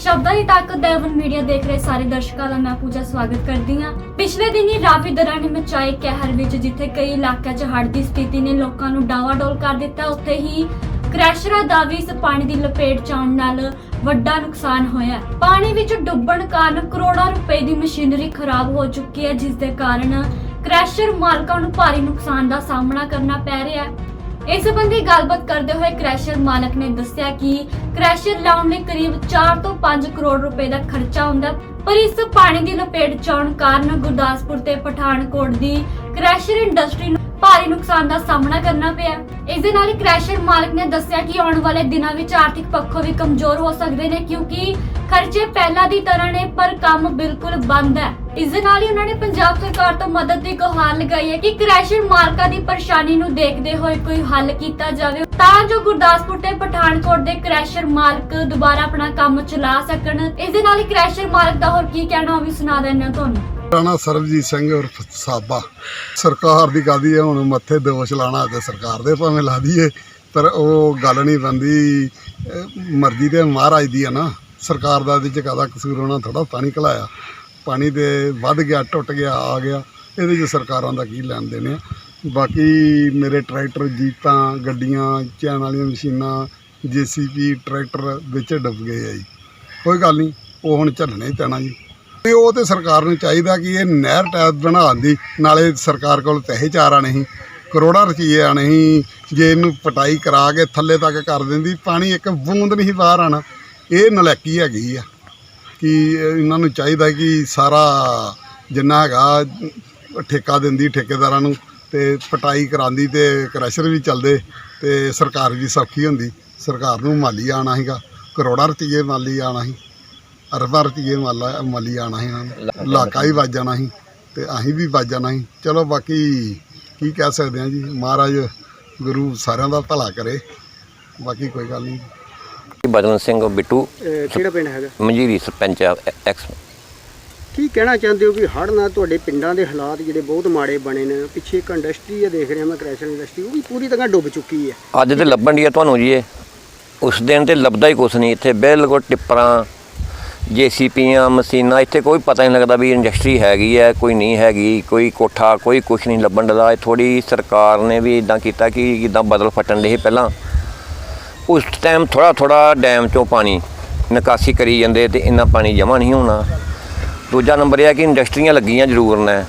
ਸ਼ਬਦਾਂ ਦੀ ਤਾਕਤ ਦੇਵਨ ਮੀਡੀਆ ਦੇਖ ਰਹੇ ਸਾਰੇ ਦਰਸ਼ਕਾਂ ਦਾ ਮੈਂ ਪੂਜਾ ਸਵਾਗਤ ਕਰਦੀ ਹਾਂ। ਪਿਛਲੇ ਦਿਨੀ ਰਾਵੀ ਦਰਾਂ ਨੇ ਮਚਾਏ ਕਹਿਰ ਵਿੱਚ, ਜਿੱਥੇ ਕਈ ਇਲਾਕਿਆਂ 'ਚ ਹੜ੍ਹ ਦੀ ਸਥਿਤੀ ਨੇ ਲੋਕਾਂ ਨੂੰ ਡਾਵਾਡੋਲ ਕਰ ਦਿੱਤਾ, ਉੱਥੇ ਹੀ ਕ੍ਰੈਸ਼ਰਾਂ ਦਾ ਵੀ ਇਸ ਪਾਣੀ ਦੀ ਲਪੇਟ 'ਚ ਆਉਣ ਨਾਲ ਵੱਡਾ ਨੁਕਸਾਨ ਹੋਇਆ। ਪਾਣੀ ਵਿੱਚ ਡੁੱਬਣ ਕਾਰਨ ਕਰੋੜਾਂ ਰੁਪਏ ਦੀ ਮਸ਼ੀਨਰੀ ਖਰਾਬ ਹੋ ਚੁੱਕੀ ਹੈ, ਜਿਸ ਦੇ ਕਾਰਨ ਕ੍ਰੈਸ਼ਰ ਮਾਲਕਾਂ ਨੂੰ ਭਾਰੀ ਨੁਕਸਾਨ ਦਾ ਸਾਹਮਣਾ ਕਰਨਾ ਪੈ ਰਿਹਾ ਹੈ। ਇਸ ਸੰਬੰਧੀ ਗੱਲਬਾਤ ਕਰਦੇ ਹੋਏ ਕ੍ਰੈਸ਼ਰ ਮਾਲਕ ਨੇ ਦੱਸਿਆ ਕਿ ਕ੍ਰੈਸ਼ਰ ਲਾਉਣ ਲਈ ਕਰੀਬ 4 ਤੋਂ 5 ਕਰੋੜ ਰੁਪਏ ਦਾ ਖਰਚਾ ਹੁੰਦਾ ਪਰ ਇਸ ਪਾਣੀ ਦੀ ਲਪੇਟ 'ਚ ਆਉਣ ਕਾਰਨ ਗੁਰਦਾਸਪੁਰ ਤੇ ਪਠਾਨਕੋਟ ਦੀ ਕ੍ਰੈਸ਼ਰ ਇੰਡਸਟਰੀ ਨੂੰ ਭਾਰੀ ਨੁਕਸਾਨ ਦਾ ਸਾਹਮਣਾ ਕਰਨਾ ਪਿਆ ਇਸ ਦੇ ਨਾਲ ਹੀ ਕ੍ਰੈਸ਼ਰ ਮਾਲਕ ਨੇ ਦੱਸਿਆ ਕਿ ਆਉਣ ਵਾਲੇ ਦਿਨਾਂ ਵਿੱਚ ਆਰਥਿਕ ਪੱਖੋਂ ਵੀ ਕਮਜ਼ੋਰ ਹੋ ਸਕਦੇ ਨੇ, ਕਿਉਂਕਿ ਖਰਚੇ ਪਹਿਲਾਂ ਦੀ ਤਰ੍ਹਾਂ ਨੇ, ਪਰ ਕੰਮ ਬਿਲਕੁਲ ਬੰਦ ਹੈ। ਇਸ ਦੇ ਨਾਲ ਹੀ ਉਹਨਾਂ ਨੇ ਪੰਜਾਬ ਸਰਕਾਰ ਤੋਂ ਮਦਦ ਦੀ ਗੁਹਾਰ ਲਗਾਈ ਹੈ ਕਿ ਕ੍ਰੈਸ਼ਰ ਮਾਲਕਾਂ ਦੀ ਪਰੇਸ਼ਾਨੀ ਨੂੰ ਦੇਖਦੇ ਹੋਏ ਕੋਈ ਹੱਲ ਕੀਤਾ ਜਾਵੇ। ਤਾਂ ਜੋ ਗੁਰਦਾਸਪੁਰ ਤੇ ਪਠਾਨਕੋਟ ਦੇ ਕ੍ਰੈਸ਼ਰ ਮਾਲਕ ਦੁਬਾਰਾ ਆਪਣਾ ਕੰਮ ਚਲਾ ਸਕਣ। ਇਸ ਦੇ ਨਾਲ ਹੀ ਕ੍ਰੈਸ਼ਰ ਮਾਲਕ ਦਾ ਹੋਰ ਕੀ ਕਹਿਣਾ, ਉਹ ਵੀ ਸੁਣਾ ਦਿੰਦੇ ਤੁਹਾਨੂੰ। ਰਾਣਾ ਸਰਬਜੀਤ ਸਿੰਘ ਉਰਫ ਸਾਬਾ। ਸਰਕਾਰ ਦੀ ਕਾਦੀ ਹੈ, ਹੁਣ ਮੱਥੇ ਦੋਸ਼ ਲਾਣਾ ਤੇ ਸਰਕਾਰ ਦੇ ਭਾਵੇਂ ਲਾ ਦਈਏ, ਪਰ ਉਹ ਗੱਲ ਨਹੀਂ ਬੰਦੀ ਮਰਜ਼ੀ ਤੇ ਮਹਾਰਾਜ ਦੀ ਆ ਨਾ। ਸਰਕਾਰ ਦਾ ਇਹਦੇ ਚ ਕਾਹਦਾ ਕਸੂਰ ਹੋਣਾ ਥੋੜਾ ਪਾਣੀ ਘਲਾਇਆ ਪਾਣੀ ਤੇ ਵੱਧ ਗਿਆ, ਟੁੱਟ ਗਿਆ, ਆ ਗਿਆ, ਇਹਦੇ ਚ ਸਰਕਾਰਾਂ ਦਾ ਕੀ ਲੈਣ ਦੇਣ ਆ। ਬਾਕੀ ਮੇਰੇ ਟਰੈਕਟਰ, ਜੀਪਾਂ, ਗੱਡੀਆਂ, ਚੈਨ ਵਾਲੀਆਂ ਮਸ਼ੀਨਾਂ ਜੀਸੀਪੀ ਟਰੈਕਟਰ ਵਿੱਚ ਡੁੱਬ ਗਏ ਆ ਜੀ। ਕੋਈ ਗੱਲ ਨਹੀਂ, ਉਹ ਹੁਣ ਝੱਲਣਾ ਹੀ ਪੈਣਾ ਜੀ। ਤੇ ਉਹ ਤੇ ਸਰਕਾਰ ਨੂੰ ਚਾਹੀਦਾ ਕਿ ਇਹ ਨਹਿਰ ਟੈਪ ਬਣਾ ਦੀ ਨਾਲੇ ਸਰਕਾਰ ਕੋਲ ਪੈਸੇ ਚਾਰ ਨਹੀਂ, ਕਰੋੜਾਂ ਰੁਪਏ ਆਣੇ ਸੀ ਜੇ ਇਹਨੂੰ ਪਟਾਈ ਕਰਾ ਕੇ ਥੱਲੇ ਤੱਕ ਕਰ ਦਿੰਦੀ, ਪਾਣੀ ਇੱਕ ਬੂੰਦ ਨਹੀਂ ਬਾਹਰ ਆਣਾ ਇਹ ਨਲੈਕੀ ਹੈਗੀ ਆ। ਕਿ ਇਹਨਾਂ ਨੂੰ ਚਾਹੀਦਾ ਕਿ ਸਾਰਾ ਜਿੰਨਾ ਹੈਗਾ ਠੇਕਾ ਦਿੰਦੀ ਠੇਕੇਦਾਰਾਂ ਨੂੰ ਤੇ ਪਟਾਈ ਕਰਾਉਂਦੀ ਤੇ ਕ੍ਰੈਸ਼ਰ ਵੀ ਚੱਲਦੇ ਤੇ ਸਰਕਾਰ ਵੀ ਸੌਖੀ ਹੁੰਦੀ। ਸਰਕਾਰ ਨੂੰ ਮਾਲੀ ਆਣਾ ਸੀਗਾ ਕਰੋੜਾਂ ਰੁਪਏ ਮਾਲੀ ਆਣਾ ਸੀ ਅਰਬਾਂ ਰੁਪਏ ਮਾਲਾ ਮਾਲੀ ਆਣਾ ਸੀ ਇਹਨਾਂ ਨੂੰ। ਇਲਾਕਾ ਹੀ ਵੱਜ ਜਾਣਾ ਸੀ ਤੇ ਅਸੀਂ ਵੀ ਵੱਜ ਜਾਣਾ ਸੀ। ਚਲੋ ਬਾਕੀ ਕੀ ਕਹਿ ਸਕਦੇ ਹਾਂ ਜੀ ਮਹਾਰਾਜ ਗੁਰੂ ਸਾਰਿਆਂ ਦਾ ਭਲਾ ਕਰੇ ਬਾਕੀ ਕੋਈ ਗੱਲ ਨਹੀਂ। ਬਦਨ ਸਿੰਘ ਬਿੱਟੂ। ਅਹ ਕਿਹੜਾ ਪਿੰਡ ਹੈਗਾ? ਮਨਜੀਰੀ ਸਰਪੰਚ ਆ, ਐ- ਐਕਸ। ਕੀ ਕਹਿਣਾ ਚਾਹੁੰਦੇ ਹੋ ਕਿ ਹੜ੍ਹ ਨਾਲ ਤੁਹਾਡੇ ਪਿੰਡਾਂ ਦੇ ਹਾਲਾਤ ਜਿਹੜੇ ਬਹੁਤ ਮਾੜੇ ਬਣੇ ਨੇ ਪਿੱਛੇ ਇੱਕ ਇੰਡਸਟਰੀ ਹੈ ਦੇਖ ਰਿਹਾ ਮੈਂ ਕ੍ਰੈਸ਼ਰ ਇੰਡਸਟਰੀ ਉਹ ਵੀ ਪੂਰੀ ਤਰ੍ਹਾਂ ਡੁੱਬ ਚੁੱਕੀ ਹੈ। ਅੱਜ ਤੇ ਲੱਭਣ ਦੀ ਆ ਤੁਹਾਨੂੰ ਜੀ ਇਹ। ਉਸ ਦਿਨ ਤੇ ਲੱਭਦਾ ਹੀ ਕੁਛ ਨਹੀਂ ਇੱਥੇ ਬਿਲਕੁਲ ਟਿੱਪਰਾਂ ਜੀਸੀਪੀਆਂ ਮਸ਼ੀਨਾਂ ਇੱਥੇ ਕੋਈ ਪਤਾ ਨਹੀਂ ਲੱਗਦਾ ਵੀ ਇੰਡਸਟਰੀ ਹੈਗੀ ਹੈ ਕੋਈ ਨਹੀਂ ਹੈਗੀ ਕੋਈ ਕੋਠਾ ਕੋਈ ਕੁਛ ਨਹੀਂ ਲੱਭਣ ਦਾ ਥੋੜੀ ਸਰਕਾਰ ਨੇ ਵੀ ਇਦਾਂ ਕੀਤਾ ਕਿ ਇਦਾਂ ਬਦਲ ਫਟਣ ਦੇ ਪਹਿਲਾਂ। ਉਸ ਟਾਈਮ ਥੋੜਾ ਥੋੜਾ ਡੈਮ ਚੋਂ ਪਾਣੀ ਨਿਕਾਸੀ ਕਰੀ ਜਾਂਦੇ ਤੇ ਇੰਨਾ ਪਾਣੀ ਜਮ੍ਹਾਂ ਨਹੀਂ ਹੋਣਾ। ਦੂਜਾ ਨੰਬਰ ਇਹ ਹੈ ਕਿ ਇੰਡਸਟਰੀਆਂ ਲੱਗੀਆਂ ਜ਼ਰੂਰ ਨੇ।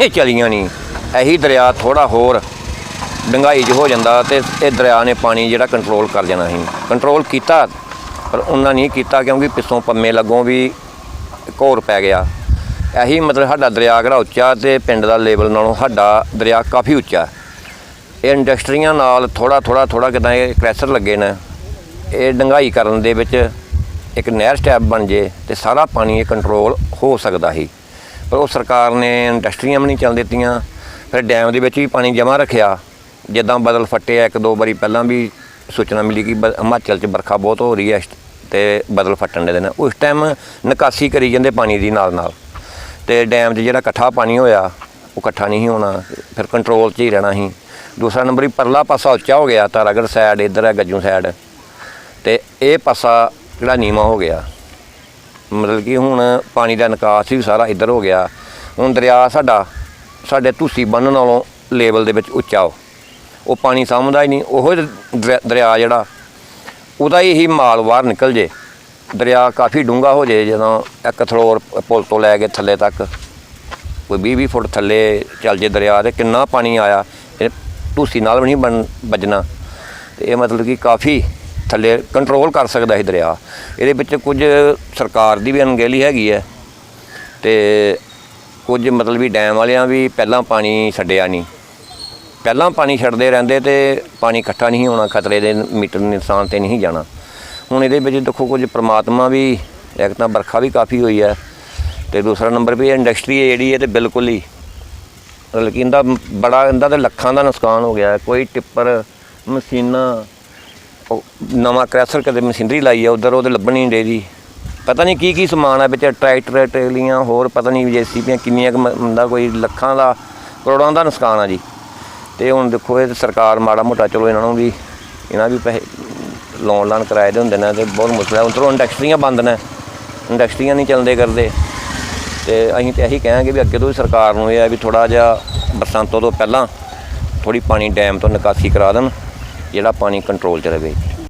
ਇਹ ਚਲੀਆਂ ਨਹੀਂ। ਇਹੀ ਦਰਿਆ ਥੋੜਾ ਹੋਰ ਡੰਗਾਈ 'ਚ ਹੋ ਜਾਂਦਾ ਤੇ ਇਹ ਦਰਿਆ ਨੇ ਪਾਣੀ ਜਿਹੜਾ ਕੰਟਰੋਲ ਕਰ ਜਾਣਾ ਸੀ। ਕੰਟਰੋਲ ਕੀਤਾ, ਪਰ ਉਹਨਾਂ ਨਹੀਂ ਕੀਤਾ ਕਿਉਂਕਿ ਪਿੱਛੋਂ ਪੰਮੇ ਲੱਗੋਂ ਵੀ ਘੋਰ ਪੈ ਗਿਆ। ਇਹੀ ਮਤਲਬ ਸਾਡਾ ਦਰਿਆ ਕਿਹੜਾ ਉੱਚਾ ਤੇ ਪਿੰਡ ਦਾ ਲੈਵਲ ਨਾਲੋਂ ਸਾਡਾ ਦਰਿਆ ਕਾਫੀ ਉੱਚਾ। ਇਹ ਇੰਡਸਟਰੀਆਂ ਨਾਲ ਥੋੜਾ ਥੋੜਾ ਥੋੜਾ ਕਿਦਾਂ ਇਹ ਕ੍ਰੈਸ਼ਰ ਲੱਗੇ ਨੇ। ਇਹ ਡੰਗਾਈ ਕਰਨ ਦੇ ਵਿੱਚ ਇੱਕ ਨਹਿਰ ਸਟੈਪ ਬਣ ਜੇ ਤੇ ਸਾਰਾ ਪਾਣੀ ਇਹ ਕੰਟਰੋਲ ਹੋ ਸਕਦਾ ਸੀ। ਪਰ ਉਹ ਸਰਕਾਰ ਨੇ ਇੰਡਸਟਰੀਆਂ ਵੀ ਨਹੀਂ ਚੱਲ ਦਿੱਤੀਆਂ। ਫਿਰ ਡੈਮ ਦੇ ਵਿੱਚ ਵੀ ਪਾਣੀ ਜਮ੍ਹਾਂ ਰੱਖਿਆ। ਜਿੱਦਾਂ ਬਦਲ ਫਟਿਆ ਇੱਕ ਦੋ ਵਾਰੀ ਪਹਿਲਾਂ ਵੀ ਸੂਚਨਾ ਮਿਲੀ ਕਿ ਬ- ਹਿਮਾਚਲ 'ਚ ਵਰਖਾ ਬਹੁਤ ਹੋ ਰਹੀ ਹੈ ਇਸ- ਤੇ ਬਦਲ ਫਟਣ ਦੇ ਦਿਨ। ਉਸ ਟਾਈਮ ਨਿਕਾਸੀ ਕਰੀ ਜਾਂਦੇ ਪਾਣੀ ਦੀ ਨਾਲ ਨਾਲ ਤੇ ਡੈਮ 'ਚ ਜਿਹੜਾ ਇਕੱਠਾ ਪਾਣੀ ਹੋਇਆ, ਉਹ ਇਕੱਠਾ ਨਹੀਂ ਹੋਣਾ। ਫਿਰ ਕੰਟਰੋਲ 'ਚ ਹੀ ਰਹਿਣਾ ਸੀ। ਦੂਸਰਾ ਨੰਬਰ ਹੀ ਪਰਲਾ ਪਾਸਾ ਉੱਚਾ ਹੋ ਗਿਆ ਤਾਰਾਗੜ ਸਾਈਡ ਇੱਧਰ ਹੈ ਗੱਜੂ ਸਾਈਡ ਤੇ ਇਹ ਪਾਸਾ ਜਿਹੜਾ ਨੀਵਾ ਹੋ ਗਿਆ। ਮਤਲਬ ਕਿ ਹੁਣ ਪਾਣੀ ਦਾ ਨਿਕਾਸ ਵੀ ਸਾਰਾ ਇੱਧਰ ਹੋ ਗਿਆ। ਹੁਣ ਦਰਿਆ ਸਾਡਾ, ਸਾਡੇ ਧੂਸੀ ਬੰਨ੍ਹ ਨਾਲੋਂ ਲੈਵਲ ਦੇ ਵਿੱਚ ਉੱਚਾ ਉਹ। ਉਹ ਪਾਣੀ ਸਾਂਭਦਾ ਹੀ ਨਹੀਂ। ਉਹ ਦਰ- ਦਰਿਆ ਜਿਹੜਾ, ਉਹਦਾ ਹੀ ਮਾਲ ਬਾਹਰ ਨਿਕਲ ਜੇ। ਦਰਿਆ ਕਾਫੀ ਡੂੰਘਾ ਹੋ ਜੇ ਜਦੋਂ ਇੱਕ ਥਲੋਰ ਪੁਲ ਤੋਂ ਲੈ ਕੇ ਥੱਲੇ ਤੱਕ। ਕੋਈ 20 20 ਫੁੱਟ ਥੱਲੇ ਚੱਲ ਜੇ ਦਰਿਆ ਤੇ ਕਿੰਨਾ ਪਾਣੀ ਆਇਆ। ਇਹ ਧੂਸੀ ਨਾਲ ਵੀ ਨਹੀਂ ਬਣ ਵੱਜਣਾ। ਤੇ ਇਹ ਮਤਲਬ ਕਿ ਕਾਫੀ ਥੱਲੇ ਕੰਟਰੋਲ ਕਰ ਸਕਦਾ ਇਹ ਦਰਿਆ। ਇਹਦੇ ਵਿੱਚ ਕੁਝ ਸਰਕਾਰ ਦੀ ਵੀ ਅਣਗਹਿਲੀ ਹੈਗੀ ਹੈ। ਤੇ ਕੁਝ ਮਤਲਬ ਵੀ ਡੈਮ ਵਾਲਿਆਂ ਵੀ ਪਹਿਲਾਂ ਪਾਣੀ ਛੱਡਿਆ ਨਹੀਂ। ਪਹਿਲਾਂ ਪਾਣੀ ਛੱਡਦੇ ਰਹਿੰਦੇ ਤੇ ਪਾਣੀ ਇਕੱਠਾ ਨਹੀਂ ਹੋਣਾ, ਖਤਰੇ ਦੇ ਮੀਟਰ ਨਿਸ਼ਾਨ ਤੇ ਨਹੀਂ ਜਾਣਾ। ਹੁਣ ਇਹਦੇ ਵਿੱਚ ਦੇਖੋ ਕੁਝ ਪ੍ਰਮਾਤਮਾ ਵੀ, ਇੱਕ ਤਾਂ ਵਰਖਾ ਵੀ ਕਾਫੀ ਹੋਈ ਹੈ। ਤੇ ਦੂਸਰਾ ਨੰਬਰ ਵੀ ਇੰਡਸਟਰੀ ਜਿਹੜੀ ਹੈ ਤੇ ਬਿਲਕੁਲ ਹੀ ਮਤਲਬ ਕਿ ਇਹਦਾ ਬੜਾ, ਇਹਦਾ ਤੇ ਲੱਖਾਂ ਦਾ ਨੁਕਸਾਨ ਹੋ ਗਿਆ ਕੋਈ ਟਿੱਪਰ, ਮਸ਼ੀਨਾਂ ਨਵਾਂ ਕ੍ਰੈਸ਼ਰ ਕਦੇ ਮਸ਼ੀਨਰੀ ਲਾਈ ਆ, ਉਧਰ ਉਹਦੇ ਲੱਭਣ ਹੀ ਨਹੀਂ ਪਤਾ ਨਹੀਂ ਕੀ ਕੀ ਸਮਾਨ ਆ, ਵਿੱਚ ਟਰੈਕਟਰ, ਟਰੇਲੀਆਂ, ਹੋਰ ਪਤਾ ਨਹੀਂ ਜੇਸੀਪੀਆਂ ਕਿੰਨੀਆਂ ਕੁ ਮ- ਹੁੰਦਾ ਕੋਈ ਲੱਖਾਂ ਦਾ, ਕਰੋੜਾਂ ਦਾ ਨੁਕਸਾਨ ਆ ਜੀ। ਤੇ ਹੁਣ ਦੇਖੋ, ਇਹ ਸਰਕਾਰ ਮਾੜਾ ਮੋਟਾ, ਚਲੋ ਇਹਨਾਂ ਨੂੰ ਵੀ, ਇਹਨਾਂ ਵੀ ਪੈਸੇ ਲੋਨ ਲਾਨ ਕਿਰਾਏ ਦੇ ਹੁੰਦੇ ਨੇ ਤੇ ਬਹੁਤ ਮੁਸ਼ਕਲ ਹੈ ਉੱਧਰੋਂ ਇੰਡਸਟਰੀਆਂ ਬੰਦ ਨੇ। ਇੰਡਸਟਰੀਆਂ ਨਹੀਂ ਚੱਲਦੇ ਕਰਦੇ। ਤੇ ਅਸੀਂ ਤੇ ਇਹੀ ਕਹਾਂਗੇ ਵੀ ਅੱਗੇ ਤੋਂ ਵੀ ਸਰਕਾਰ ਨੂੰ ਇਹ ਹੈ ਵੀ ਥੋੜਾ ਜਿਹਾ ਬਰਸਾਂਤੋਂ ਤੋਂ ਪਹਿਲਾਂ ਥੋੜੀ ਪਾਣੀ ਡੈਮ ਤੋਂ ਨਿਕਾਸੀ ਕਰਾ ਦੇਣ, ਜਿਹੜਾ ਪਾਣੀ ਕੰਟਰੋਲ 'ਚ ਰਹੇ।